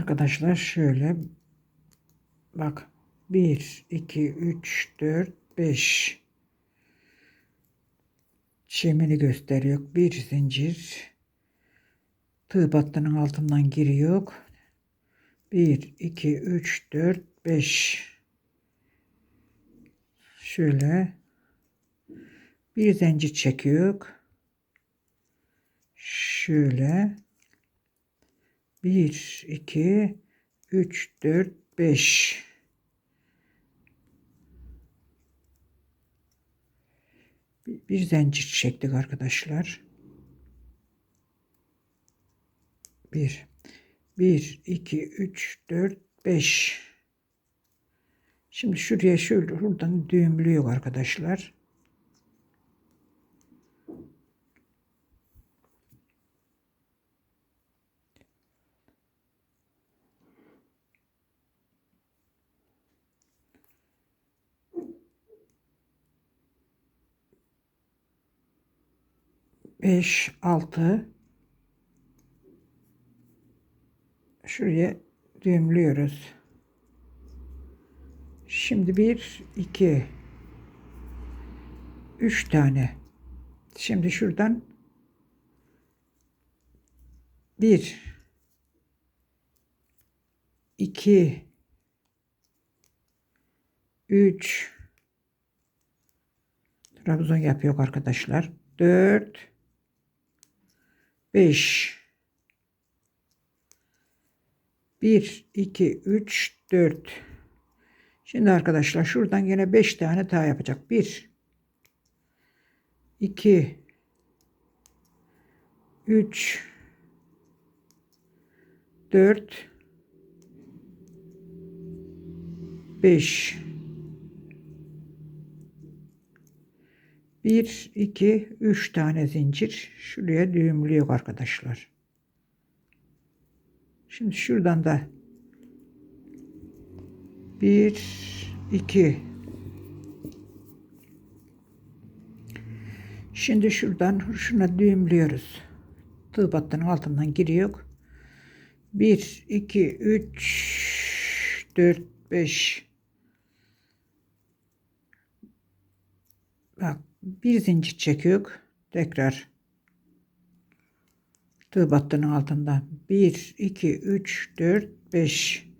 Arkadaşlar şöyle bak 1 2 3 4 5 Şemini gösteriyor. Bir zincir tığ battının altından giriyor. 1 2 3 4 5 Şöyle bir zincir çekiyor. Şöyle 1 2 3 4 5 bir zincir çektik arkadaşlar. 1 1 2 3 4 5 Şimdi şuraya şöyle buradan düğümlüyor arkadaşlar. Beş, altı. Şuraya düğümlüyoruz. Şimdi bir, iki, üç tane. Şimdi şuradan bir, iki, üç, Trabzon yapıyor arkadaşlar. Dört, beş, bir, iki, üç, dört. Şimdi arkadaşlar şuradan yine 5 tane daha yapacak. 1 2 3 4 5 1 2 3 tane zincir şuraya düğümlüyor arkadaşlar. Şimdi şuradan da 1 2 Şimdi şuradan şuna düğümlüyoruz. Tığ battının altından giriyor. 1 2 3 4 5 Bak bir zincir çekiyor. Tekrar tığ battının altından 1 2 3 4 5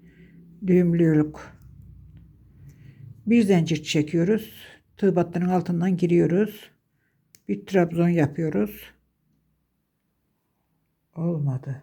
düğümlüyoruz. Bir zincir çekiyoruz. Tığ battının altından giriyoruz. Bir trabzon yapıyoruz. Olmadı.